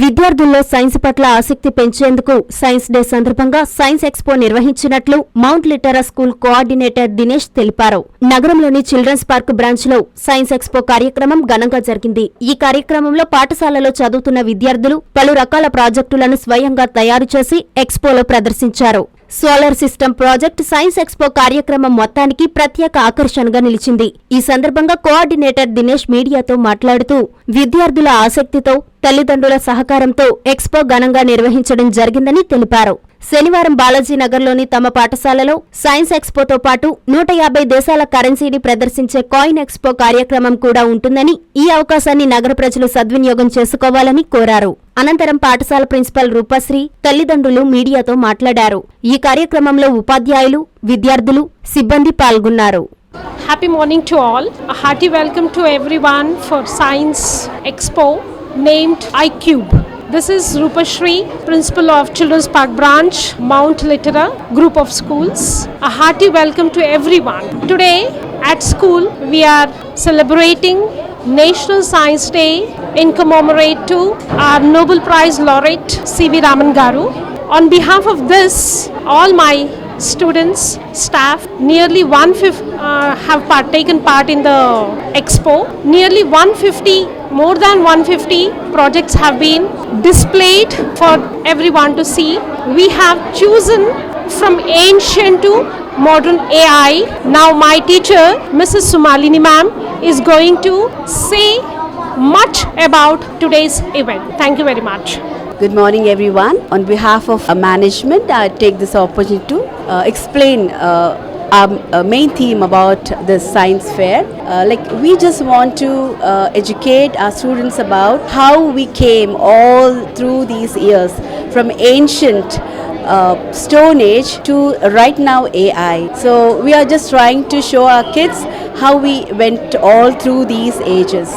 విద్యార్థుల్లో సైన్స్ పట్ల ఆసక్తి పెంచేందుకు సైన్స్ డే సందర్భంగా సైన్స్ ఎక్స్పో నిర్వహించినట్లు mount Litera school coordinator Dinesh తెలిపారు. నగరంలోని చిల్డ్రన్స్ పార్క్ బ్రాంచ్లో సైన్స్ ఎక్స్పో కార్యక్రమం ఘనంగా జరిగింది. ఈ కార్యక్రమంలో పాఠశాలలో చదువుతున్న విద్యార్థులు పలు రకాల ప్రాజెక్టులను స్వయంగా తయారు చేసి ఎక్స్పోలో ప్రదర్శించారు. Solar system project science expo కార్యక్రమం మొత్తానికి ప్రత్యేక ఆకర్షణగా నిలిచింది. ఈ సందర్భంగా కోఆర్డినేటర్ దినేష్ మీడియాతో మాట్లాడుతూ విద్యార్థుల ఆసక్తితో తల్లిదండ్రుల సహకారంతో ఎక్స్పో ఘనంగా నిర్వహించడం జరిగిందని తెలిపారు. శనివారం బాలాజీనగర్లోని తమ పాఠశాలలో సైన్స్ ఎక్స్పోతో పాటు నూట యాభై దేశాల కరెన్సీని ప్రదర్శించే కాయిన్ ఎక్స్పో కార్యక్రమం కూడా ఉంటుందని ఈ అవకాశాన్ని నగర ప్రజలు సద్వినియోగం చేసుకోవాలని కోరారు అనంతరం పాఠశాల ప్రిన్సిపల్ రూపశ్రీ తల్లిదండ్రులు మీడియాతో మాట్లాడారు ఈ కార్యక్రమంలో ఉపాధ్యాయులు విద్యార్థులు సిబ్బంది పాల్గొన్నారు Happy morning to all. A hearty welcome to everyone for Science Expo named iCube. This is Rupashri, principal of Children's Park Branch, Mount Littera Group of Schools. A hearty welcome to everyone. Today at school we are celebrating National Science Day in commemorate to our Nobel Prize laureate C.V. Raman Garu. On behalf of this, all my students, staff, nearly 150 uh, have part, taken part in the expo. Nearly 150, more than 150 projects have been displayed for everyone to see. We have chosen from ancient to modern AI. Now my teacher, Mrs. Sumalini ma'am, is going to say much about today's event. Thank you very much. Good morning, everyone. On behalf of management, I take this opportunity to uh, explain uh, our uh, main theme about the science fair. Uh, like, we just want to uh, educate our students about how we came all through these years from ancient uh, Stone Age to right now AI. So we are just trying to show our kids how we went all through these ages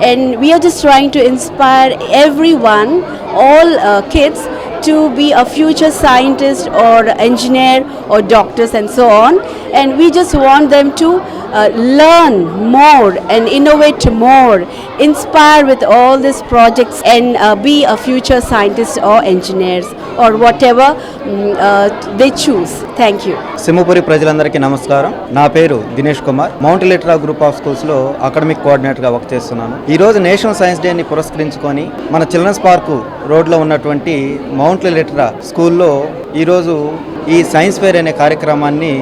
and we are just trying to inspire everyone all uh, kids to be a future scientist or engineer or doctors and so on and we just want them to uh, learn more and innovate more inspire with all these projects and uh, be a future scientist or engineers or whatever mm, uh, they choose thank you Simhapuri ప్రజలందరికీ నమస్కారం నా పేరు Dinesh Kumar mount Litera group of స్కూల్స్లో academic కోఆర్డినేటర్గా work చేస్తున్నాను ఈ రోజు national science day ని పురస్కరించుకొని మన చిల్డ్రన్స్ పార్క్ రోడ్లో ఉన్నటువంటి మౌంట్ లిటరా స్కూల్లో ఈరోజు ఈ సైన్స్ ఫేర్ అనే కార్యక్రమాన్ని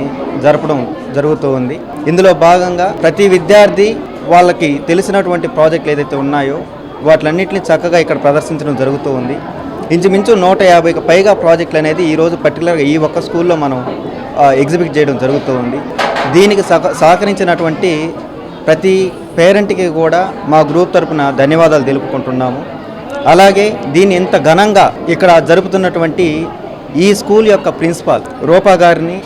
జరపడం జరుగుతూ ఉంది. ఇందులో భాగంగా ప్రతి విద్యార్థి వాళ్ళకి తెలిసినటువంటి ప్రాజెక్టులు ఏదైతే ఉన్నాయో వాటిలన్నింటినీ చక్కగా ఇక్కడ ప్రదర్శించడం జరుగుతూ ఉంది. ఇంచుమించు నూట యాభైకి పైగా ప్రాజెక్టులు అనేది ఈరోజు పర్టికులర్గా ఈ ఒక్క స్కూల్లో మనం ఎగ్జిబిట్ చేయడం జరుగుతూ ఉంది. దీనికి సహకరించినటువంటి ప్రతి పేరెంట్కి కూడా మా గ్రూప్ తరపున ధన్యవాదాలు తెలుపుకుంటున్నాము. అలాగే దీన్ని ఇంత ఘనంగా ఇక్కడ జరుపుతున్నటువంటి ఈ స్కూల్ యొక్క ప్రిన్సిపాల్ రూపా గారిని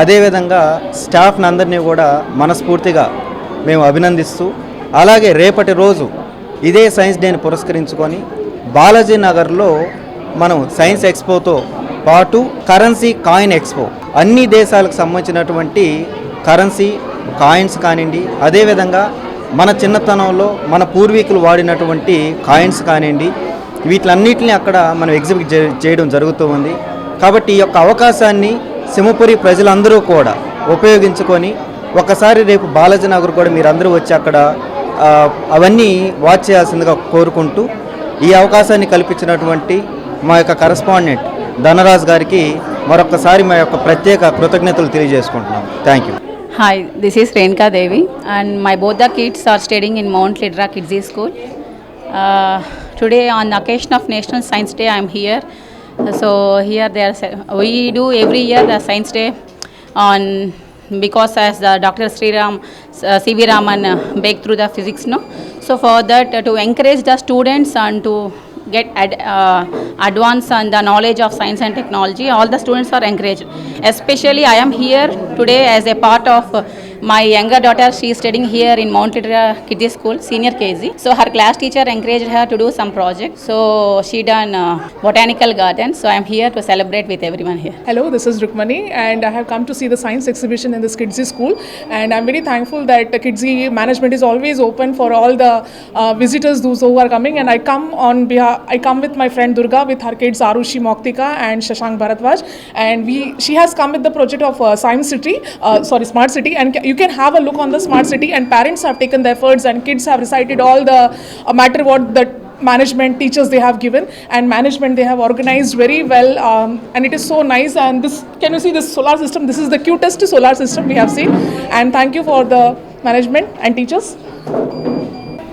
అదేవిధంగా స్టాఫ్ని అందరినీ కూడా మనస్ఫూర్తిగా మేము అభినందిస్తూ అలాగే రేపటి రోజు ఇదే సైన్స్ డేని పురస్కరించుకొని బాలాజీ నగర్లో మనం సైన్స్ ఎక్స్పోతో పాటు కరెన్సీ కాయిన్ ఎక్స్పో అన్ని దేశాలకు సంబంధించినటువంటి కరెన్సీ కాయిన్స్ కానివ్వండి అదేవిధంగా మన చిన్నతనంలో మన పూర్వీకులు వాడినటువంటి కాయిన్స్ కానివ్వండి వీటిలన్నింటినీ అక్కడ మనం ఎగ్జిబిట్ చేయడం జరుగుతూ ఉంది. కాబట్టి ఈ యొక్క అవకాశాన్ని సింహపురి ప్రజలందరూ కూడా ఉపయోగించుకొని ఒకసారి రేపు బాలాజీ నగర్ కూడా మీరందరూ వచ్చి అక్కడ అవన్నీ వాచ్ చేయాల్సిందిగా కోరుకుంటూ ఈ అవకాశాన్ని కల్పించినటువంటి మా యొక్క కరస్పాండెంట్ ధనరాజ్ గారికి మరొకసారి మా యొక్క ప్రత్యేక కృతజ్ఞతలు తెలియజేసుకుంటున్నాం thank you hi this is Renuka Devi and my both the kids are studying in Mount Lidra Kids School. Today on occasion of national science day Science here So here, they are, we do every year the Science Day on because as the Dr. Sri Ram, uh, C.V. Raman uh, break through the physics, no. So for that, uh, to encourage the students and to get ad, uh, advance on the knowledge of science and technology all the students are encouraged especially i am here today as a part of uh, My younger daughter, she is studying here in Mount Litra Kids School, senior KG. So her class teacher encouraged her to do some project. So she done uh, botanical garden. So I'm here to celebrate with everyone here. Hello, this is Rukmani, and I have come to see the science exhibition in this Kidsy school. And I'm very thankful that the Kidsy management is always open for all the uh, visitors, those who are coming. And I come on behalf, I come with my friend Durga with her kids Arushi Moktika and Shashank Bharatwaj, and we she has come with the project of uh, Science City, uh, sorry, Smart City, and you can have a look on the Smart City. And parents have taken the efforts, and kids have recited all the uh, matter what the management teachers they have given and management they have organized very well um, and it is so nice and this can you see this solar system this is the cutest solar system we have seen and thank you for the management and teachers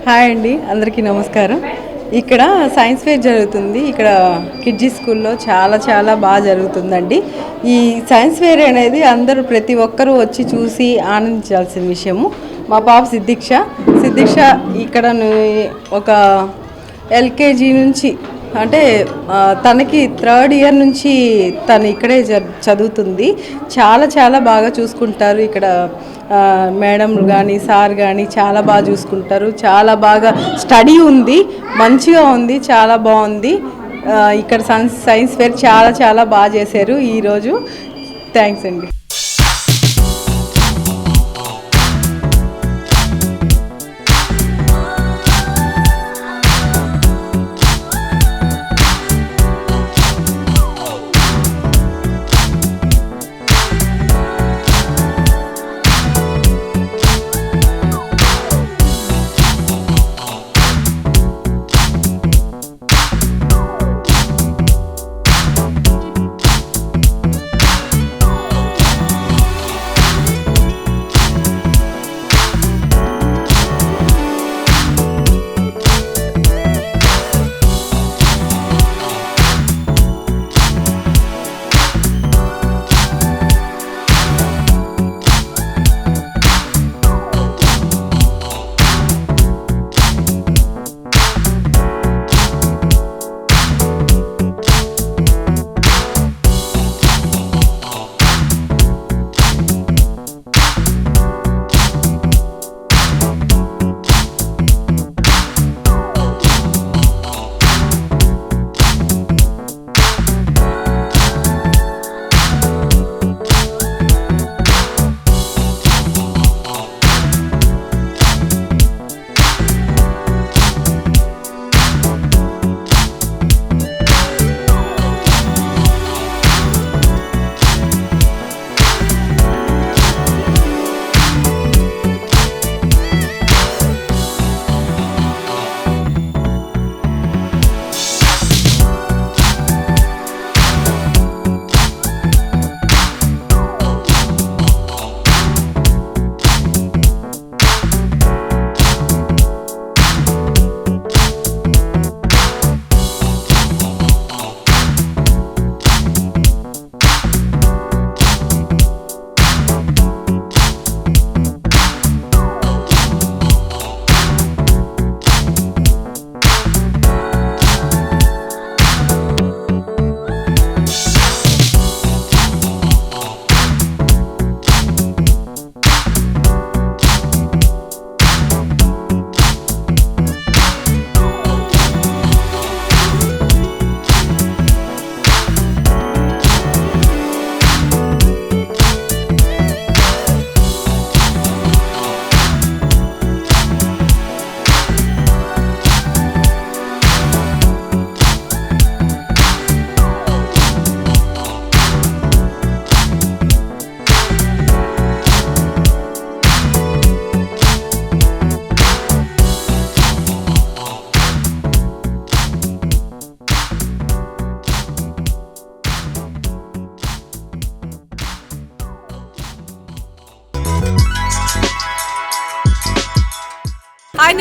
hi అండి అందరికీ నమస్కారం ఇక్కడ science fair జరుగుతుంది. ఇక్కడ కిడ్జీ స్కూల్లో చాలా చాలా బాగా జరుగుతుందండి. ఈ సైన్స్ ఫేర్ అనేది అందరూ ప్రతి ఒక్కరూ వచ్చి చూసి ఆనందించాల్సిన విషయము. మా పాప సిద్దిక్ష. సిద్దిక్ష ఇక్కడ ఒక ఎల్కేజీ నుంచి అంటే తనకి థర్డ్ ఇయర్ నుంచి తను ఇక్కడే చదువుతుంది. చాలా చాలా బాగా చూసుకుంటారు ఇక్కడ. మేడంలు మేడం కానీ సార్ కానీ చాలా బాగా చూసుకుంటారు. చాలా బాగా స్టడీ ఉంది. మంచిగా ఉంది. చాలా బాగుంది. ఇక్కడ సైన్స్ సైన్స్ ఫేర్ చాలా చాలా బాగా చేశారు ఈరోజు థ్యాంక్స్ అండి.